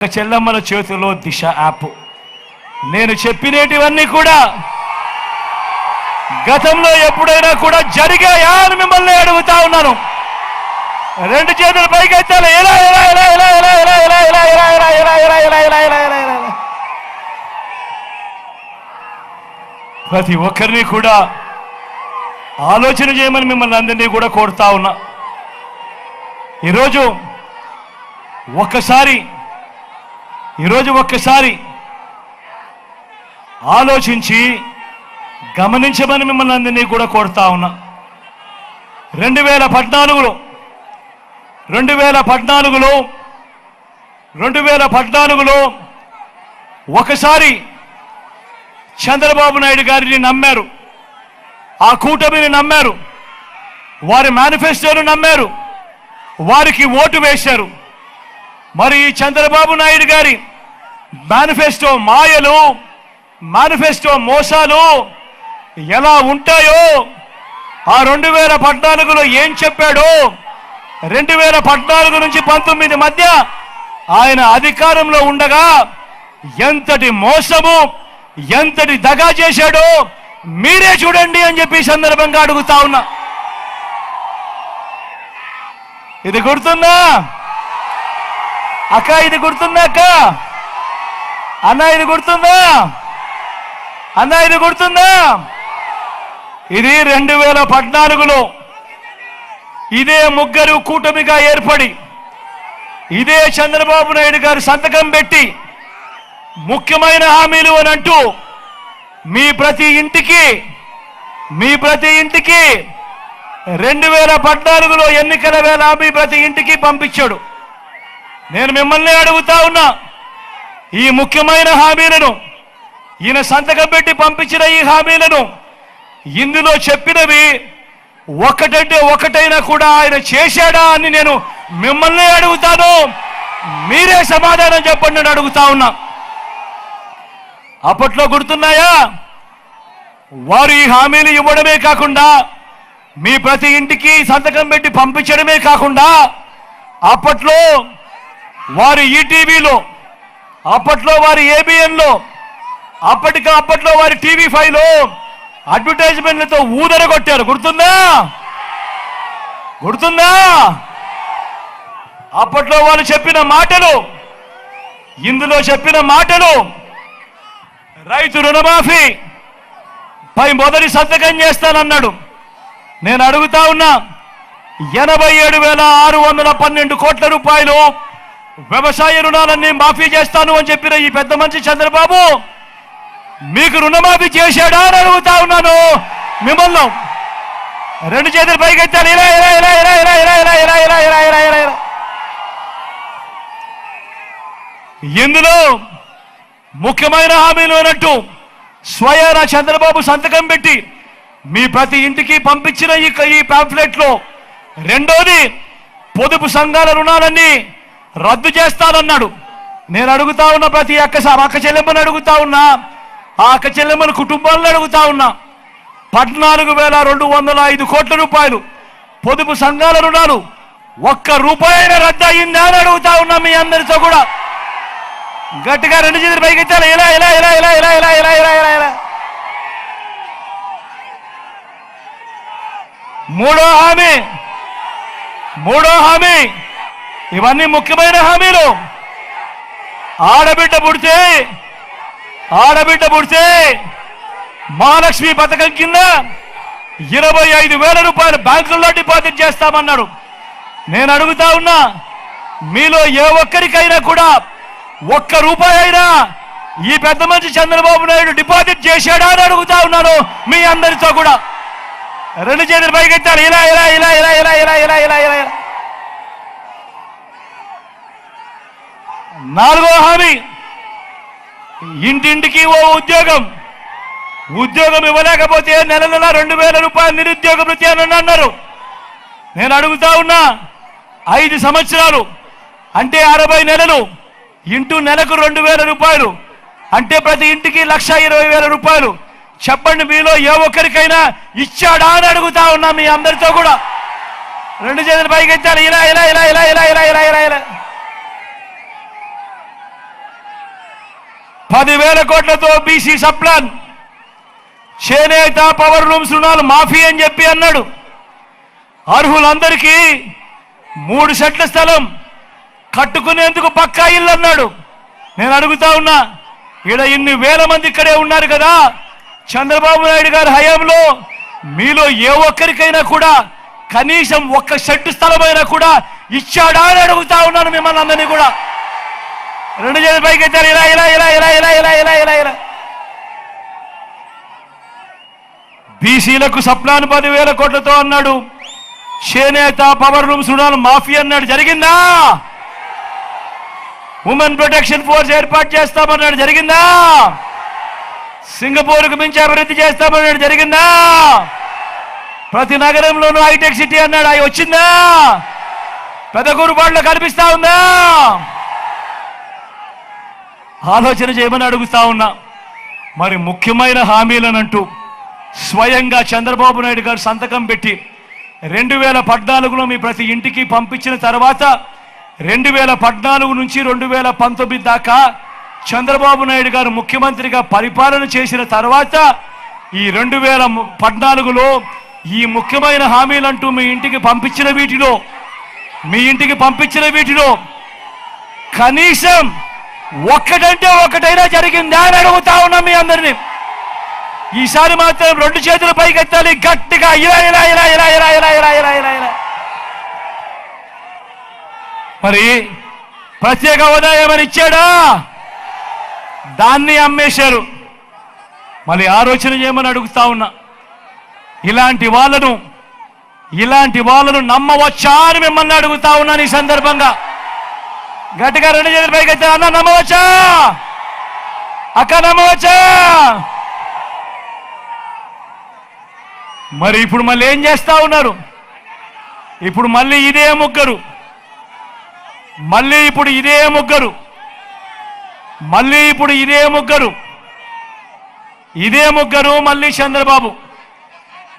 చెల్లమ్మల చేతిలో దిశ యాప్ నేను చెప్పినేటివన్నీ కూడా గతంలో ఎప్పుడైనా కూడా జరిగాయా అని మిమ్మల్ని అడుగుతా ఉన్నాను రెండు చేతులు పైకి ఎత్తాలి ఎలా ఎలా ఎలా ఎలా ఎలా ఎలా ఎలా ఎలా ఎలా ఎలా ఎలా ఎలా ఎలా ఎలా ఎలా ఎలా ఎలా ఎలా ప్రతి ఒక్కరిని కూడా ఆలోచన చేయమని మిమ్మల్ని అందరినీ కూడా కోరుతా ఉన్నా ఈరోజు ఒక్కసారి ఈరోజు ఒక్కసారి ఆలోచించి గమనించమని మిమ్మల్ని అందరినీ కూడా కోరుతా ఉన్నా. రెండు వేల పద్నాలుగులో రెండు వేల పద్నాలుగులో రెండు వేల పద్నాలుగులో ఒకసారి చంద్రబాబు నాయుడు గారిని నమ్మారు. ఆ కూటమిని నమ్మారు. వారి మేనిఫెస్టోను నమ్మారు. వారికి ఓటు వేశారు. మరి ఈ చంద్రబాబు నాయుడు గారి మేనిఫెస్టో మాయలు మేనిఫెస్టో మోసాలు ఎలా ఉంటాయో ఆ రెండు వేల పద్నాలుగులో ఏం చెప్పాడో రెండు వేల పద్నాలుగు నుంచి పంతొమ్మిది మధ్య ఆయన అధికారంలో ఉండగా ఎంతటి మోసము ఎంతటి దగా చేశాడో మీరే చూడండి అని చెప్పి సందర్భంగా అడుగుతా ఉన్నా. ఇది గుర్తుందా? అక్క ఇది గుర్తుందా అక్క? అన్న ఇది గుర్తుందా? అన్న ఇది గుర్తుందా? ఇది రెండు వేల పద్నాలుగులో ఇదే ముగ్గురు కూటమిగా ఏర్పడి ఇదే చంద్రబాబు నాయుడు గారు సంతకం పెట్టి ముఖ్యమైన హామీలు అని అంటూ మీ ప్రతి ఇంటికి మీ ప్రతి ఇంటికి రెండు వేల పద్నాలుగులో ఎన్నికల వేళ మీ ప్రతి ఇంటికి పంపించాడు. నేను మిమ్మల్ని అడుగుతా ఉన్నా ఈ ముఖ్యమైన హామీలను ఈయన సంతకం పెట్టి పంపించిన ఈ హామీలను ఇందులో చెప్పినవి ఒకటంటే ఒకటైనా కూడా ఆయన చేశాడా అని నేను మిమ్మల్ని అడుగుతాను. మీరే సమాధానం చెప్పండి అని అడుగుతా ఉన్నా. అప్పట్లో గుర్తున్నాయా? వారు ఈ హామీలు ఇవ్వడమే కాకుండా మీ ప్రతి ఇంటికి సంతకం పెట్టి పంపించడమే కాకుండా అప్పట్లో వారు ఈటీవీలో అప్పట్లో వారి ఏబిఎన్లో అప్పటికి అప్పట్లో వారి టీవీ ఫైవ్లో అడ్వర్టైజ్మెంట్లతో ఊదర కొట్టారు గుర్తుందా? గుర్తుందా? అప్పట్లో వాళ్ళు చెప్పిన మాటలు ఇందులో చెప్పిన మాటలు రైతు రుణమాఫీ పై మొదటి సంతకం చేస్తానన్నాడు. నేను అడుగుతా ఉన్నా ఎనభై ఏడు వేల ఆరు వందల పన్నెండు కోట్ల రూపాయలు వ్యవసాయ రుణాలన్నీ మాఫీ చేస్తాను అని చెప్పిన ఈ పెద్ద మనిషి చంద్రబాబు మీకు రుణమాఫీ చేశాడా అని అడుగుతా ఉన్నాను మిమ్మల్ని రెండు చేతులు పైకెత్తాను ఇలా ఇలా ఇలా ఇలా ఇలా ఇలా ఇలా ఇలా ఇలా ఇలా ఇలా ఇలా ఇలా ఇందులో ముఖ్యమైన హామీలు అన్నట్టు స్వయాన చంద్రబాబు సంతకం పెట్టి మీ ప్రతి ఇంటికి పంపించిన ఈ ఈ పాంఫ్లెట్ రెండోది పొదుపు సంఘాల రుణాలన్నీ రద్దు చేస్తానన్నాడు. నేను అడుగుతా ఉన్న ప్రతి అక్క అక్క చెల్లెమ్మని అడుగుతా ఉన్నా ఆ అక్క చెల్లెమ్మని కుటుంబాలను అడుగుతా ఉన్నా. పద్నాలుగు వేల రెండు వందల ఐదు కోట్ల రూపాయలు పొదుపు సంఘాల రుణాలు ఒక్క రూపాయి రద్దు అయిందా అని అడుగుతా ఉన్నా మీ అందరితో కూడా. గట్టిగా రెండు చేతులు పైకి ఇలా ఇలా ఇలా ఇలా ఇలా ఇలా ఇలా ఇలా ఇలా ఇలా. మూడో హామీ. మూడో హామీ. ఇవన్నీ ముఖ్యమైన హామీలు. ఆడబిడ్డ పుడితే ఆడబిడ్డ పుడితే మహాలక్ష్మి పథకం కింద ఇరవై ఐదు వేల రూపాయలు బ్యాంకుల్లో డిపాజిట్ చేస్తామన్నారు నేను అడుగుతా ఉన్నా మీలో ఏ ఒక్కరికైనా కూడా ఒక్క రూపాయి అయినా ఈ పెద్ద మంచి చంద్రబాబు నాయుడు డిపాజిట్ చేశాడా అని అడుగుతా ఉన్నాను మీ అందరితో కూడా. రెండు చేతులు పైకెత్తారు ఇలా ఇలా ఇలా ఇలా ఇలా నాలుగో హామీ. ఇంటింటికి ఓ ఉద్యోగం. ఉద్యోగం ఇవ్వలేకపోతే నెల నెల రెండు వేల రూపాయలు నిరుద్యోగ వృత్తి అని అన్నారు. నేను అడుగుతా ఉన్నా ఐదు సంవత్సరాలు అంటే అరవై నెలలు ఇంటూ నెలకు రెండు వేల రూపాయలు అంటే ప్రతి ఇంటికి లక్ష ఇరవై వేల రూపాయలు. చెప్పండి మీలో ఏ ఒక్కరికైనా ఇచ్చాడా అని అడుగుతా ఉన్నా మీ అందరితో కూడా. రెండు చేతులు పైకి ఎత్తాలి ఇలా ఇలా ఇలా ఇలా ఇలా ఇలా ఇలా ఇలా ఇలా. పదివేల కోట్లతో బీసీ సప్లాన్. చేనేత పవర్ రూమ్స్ రుణాలు మాఫీ అని చెప్పి అన్నాడు. అర్హులందరికీ మూడు సెట్ల స్థలం కట్టుకునేందుకు పక్కా ఇల్లు అన్నాడు. నేను అడుగుతా ఉన్నా ఈడ ఇన్ని వేల మంది ఇక్కడే ఉన్నారు కదా చంద్రబాబు నాయుడు గారి హయాంలో మీలో ఏ ఒక్కరికైనా కూడా కనీసం ఒక్క షట్టు స్థలమైనా కూడా ఇచ్చాడా అని అడుగుతా ఉన్నాను మిమ్మల్ని అందరినీ కూడా. రెండు చేతులు పైకి ఎత్తారు. ఇలా ఇలా ఇలా ఇలా ఇలా ఇలా ఇలా ఇలా ఇలా. బీసీలకు సప్లాన్ పదివేల కోట్లతో అన్నాడు. చేనేత పవర్ రూమ్స్ రుణాలు మాఫీ అన్నాడు. జరిగిందా? ఉమెన్ ప్రొటెక్షన్ ఫోర్స్ ఏర్పాటు చేస్తామన్నాడు. జరిగిందా? సింగపూర్కు మించి అభివృద్ధి చేస్తామన్నాడు. జరిగిందా? ప్రతి నగరంలోనూ హైటెక్ సిటీ అన్నాడు. అవి వచ్చిందా? పెద్ద పెద్దకూరుపాడులో కనిపిస్తా ఉందా? ఆలోచన చేయమని అడుగుతా ఉన్నా. మరి ముఖ్యమైన హామీలనంటూ స్వయంగా చంద్రబాబు నాయుడు గారు సంతకం పెట్టి రెండు వేల పద్నాలుగులో మీ ప్రతి ఇంటికి పంపించిన తర్వాత రెండు వేల పద్నాలుగు నుంచి రెండు వేల పంతొమ్మిది దాకా చంద్రబాబు నాయుడు గారు ముఖ్యమంత్రిగా పరిపాలన చేసిన తర్వాత ఈ రెండు వేల పద్నాలుగులో ఈ ముఖ్యమైన హామీలంటూ మీ ఇంటికి పంపించిన వీటిలో మీ ఇంటికి పంపించిన వీటిలో కనీసం ఒక్కటంటే ఒకటైనా జరిగిందా. అని అడుగుతా ఉన్నాం మీ అందరినీ. ఈసారి మాత్రం రెండు చేతులు పైకెత్తాలి. గట్టిగా ఇలా ఇలా ఇలా ఇలా ఇలా ఇలా ఇలా ఇలా ఇలా ఇలా. మరి ప్రత్యేక హోదా ఏమని ఇచ్చాడా? దాన్ని అమ్మేశారు. మళ్ళీ ఆలోచన చేయమని అడుగుతా ఉన్నా. ఇలాంటి వాళ్ళను ఇలాంటి వాళ్ళను నమ్మవచ్చా అని మిమ్మల్ని అడుగుతా ఉన్నాను ఈ సందర్భంగా. గట్టిగా రెండు చేతులు పైకి వచ్చా అన్న నమ్మవచ్చా? అక్క నమ్మవచ్చా? మరి ఇప్పుడు మళ్ళీ ఏం చేస్తా ఉన్నారు? ఇప్పుడు మళ్ళీ ఇదే ముగ్గురు. మళ్ళీ ఇప్పుడు ఇదే ముగ్గురు. మళ్ళీ ఇప్పుడు ఇదే ముగ్గురు. ఇదే ముగ్గురు మళ్ళీ చంద్రబాబు.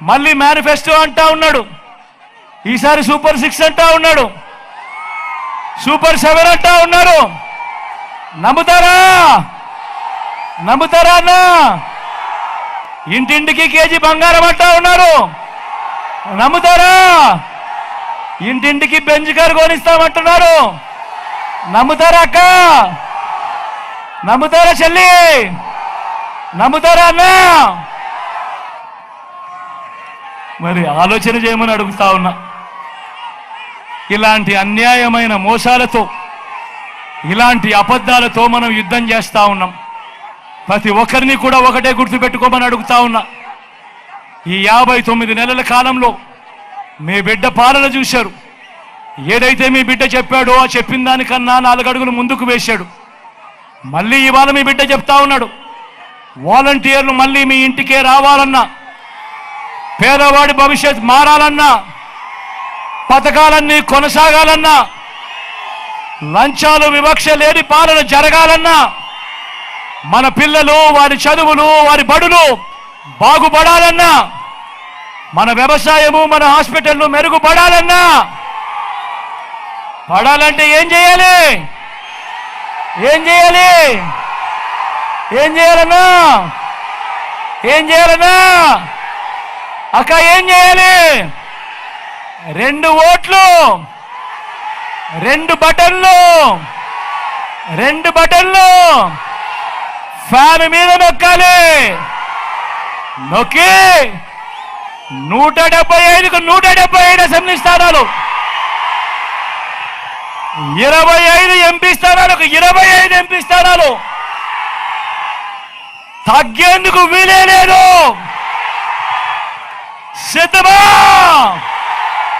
మళ్ళీ మేనిఫెస్టో అంటా ఉన్నాడు. ఈసారి సూపర్ సిక్స్ అంటా ఉన్నాడు. సూపర్ సెవెన్ అంటా ఉన్నారు. నమ్ముతారా? నమ్ముతారా అన్నా? ఇంటింటికి కేజీ బంగారం అంటా ఉన్నారు. నమ్ముతారా? ఇంటింటికి బెంచ్ కారు కొనిస్తామంటున్నారు. నమ్ముతారా అక్క? నమ్ముతారా చెల్లి? నమ్ముతారా అన్నా? మరి ఆలోచన చేయమని అడుగుతా ఉన్నా. ఇలాంటి అన్యాయమైన మోసాలతో ఇలాంటి అబద్ధాలతో మనం యుద్ధం చేస్తూ ఉన్నాం. ప్రతి ఒక్కరిని కూడా ఒకటే గుర్తుపెట్టుకోమని అడుగుతా ఉన్నా. ఈ యాభై తొమ్మిది నెలల కాలంలో మీ బిడ్డ పాలన చూశారు. ఏదైతే మీ బిడ్డ చెప్పాడో ఆ చెప్పిన దానికన్నా నాలుగు అడుగులు ముందుకు వేశాడు. మళ్ళీ ఇవాళ మీ బిడ్డ చెప్తా ఉన్నాడు. వాలంటీర్లు మళ్ళీ మీ ఇంటికే రావాలన్నా పేదవాడి భవిష్యత్ మారాలన్నా పథకాలన్నీ కొనసాగాలన్నా లంచాలు వివక్ష లేని పాలన జరగాలన్నా మన పిల్లలు వారి చదువులు వారి బడులు బాగుపడాలన్నా మన వ్యవసాయము మన హాస్పిటల్ను మెరుగుపడాలన్నా పడాలంటే ఏం చేయాలి? ఏం చేయాలి? ఏం చేయాలన్నా? ఏం చేయాలన్నా? అక్క ఏం చేయాలి? రెండు ఓట్లు రెండు బటన్లు రెండు బటన్లు. ఫ్యాన్ మీద నొక్కాలి. నొక్కి నూట డెబ్బై ఐదుకు నూట డెబ్బై ఐదు అసెంబ్లీ స్థానాలు. ఇరవై ఐదు ఎంపీ స్థానాలకు ఇరవై ఐదు ఎంపీ స్థానాలు. తగ్గేందుకు వీలే లేదు. సిద్ధమా?